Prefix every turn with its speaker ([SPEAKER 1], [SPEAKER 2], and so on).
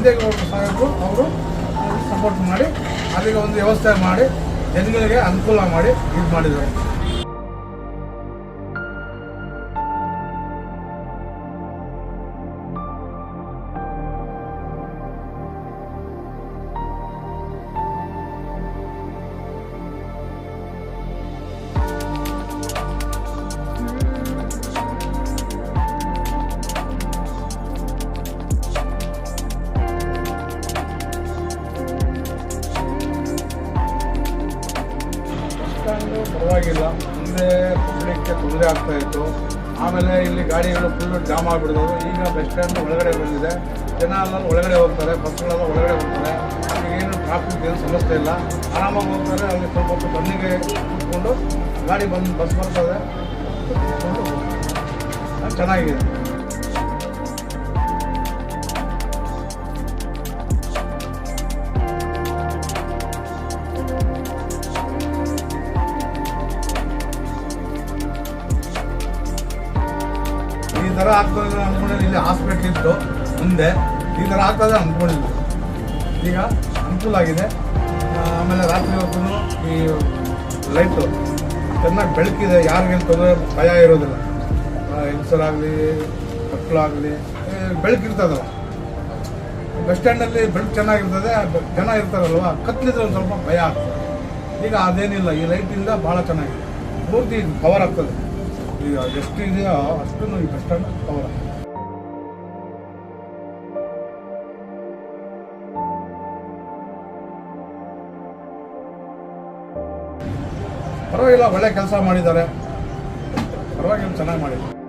[SPEAKER 1] ನಂದೇಗೌಡರು ಸಾಹೇಬರು ಅವರು ಸಪೋರ್ಟ್ ಮಾಡಿ ಅದಕ್ಕೆ ಒಂದು ವ್ಯವಸ್ಥೆ ಮಾಡಿ ಜನಗಳಿಗೆ ಅನುಕೂಲ ಮಾಡಿ ಇದು ಮಾಡಿದ್ದಾರೆ. ಪರವಾಗಿಲ್ಲ. ಮುಂದೆ ಪಬ್ಲಿಕ್ಗೆ ತೊಂದರೆ ಆಗ್ತಾ ಇತ್ತು. ಆಮೇಲೆ ಇಲ್ಲಿ ಗಾಡಿಗಳು ಫುಲ್ಲು ಜಾಮ್ ಆಗಿಬಿಡ್ತವೆ ಈಗ ಬಸ್ ಸ್ಟ್ಯಾಂಡ್ ಒಳಗಡೆ ಬಂದಿದೆ. ಜನ ಎಲ್ಲರೂ ಒಳಗಡೆ ಹೋಗ್ತಾರೆ. ಬಸ್ಗಳೆಲ್ಲ ಒಳಗಡೆ ಹೋಗ್ತಾರೆ. ಏನು ಟ್ರಾಫಿಕ್ ಏನು ಸಮಸ್ಯೆ ಇಲ್ಲ. ಆರಾಮಾಗಿ ಹೋಗ್ತಾರೆ. ಅಲ್ಲಿ ಸ್ವಲ್ಪ ಹೊತ್ತು ಬನ್ನಿಗೆ ಕೂತ್ಕೊಂಡು ಗಾಡಿ ಬಂದು ಬಸ್ ಬರ್ತದೆ. ಚೆನ್ನಾಗಿದೆ. ಥರ ಆಗ್ತದೆ ಅಂದ್ಕೊಂಡಿಲ್ಲ ಇಲ್ಲಿ ಹಾಸ್ಪಿಟ್ಲ್ ಇತ್ತು ಮುಂದೆ. ಈ ಥರ ಆಗ್ತದೆ ಅಂದ್ಕೊಂಡಿಲ್ಲ ಈಗ ಅನುಕೂಲ ಆಗಿದೆ. ಆಮೇಲೆ ರಾತ್ರಿ ಹೊತ್ತು ಈ ಲೈಟು ಚೆನ್ನಾಗಿ ಬೆಳಕಿದೆ. ಯಾರಿಗೇನು ತೊಂದರೆ, ಭಯ ಇರೋದಿಲ್ಲ. ಹೆಂಗಸರಾಗಲಿ ಮಕ್ಕಳಾಗಲಿ ಬೆಳಕಿರ್ತದಲ್ಲ ಬಸ್ ಸ್ಟ್ಯಾಂಡಲ್ಲಿ ಬೆಳಕು ಚೆನ್ನಾಗಿರ್ತದೆ, ಜನ ಇರ್ತಾರಲ್ವ ಕತ್ಲಿದ್ರೆ ಒಂದು ಸ್ವಲ್ಪ ಭಯ ಆಗ್ತದೆ. ಈಗ ಅದೇನಿಲ್ಲ, ಈ ಲೈಟಿಂದ ಭಾಳ ಚೆನ್ನಾಗಿದೆ. ಪೂರ್ತಿ ಪವರ್ ಆಗ್ತದೆ. ಈಗ ಎಷ್ಟು ಇದೆಯೋ ಅಷ್ಟು ಈ ಬಸ್ ಅವರ ಪರವಾಗಿಲ್ಲ ಒಳ್ಳೆ ಕೆಲಸ ಮಾಡಿದ್ದಾರೆ. ಪರವಾಗಿಲ್ಲ ಚೆನ್ನಾಗಿ ಮಾಡಿದ್ದಾರೆ.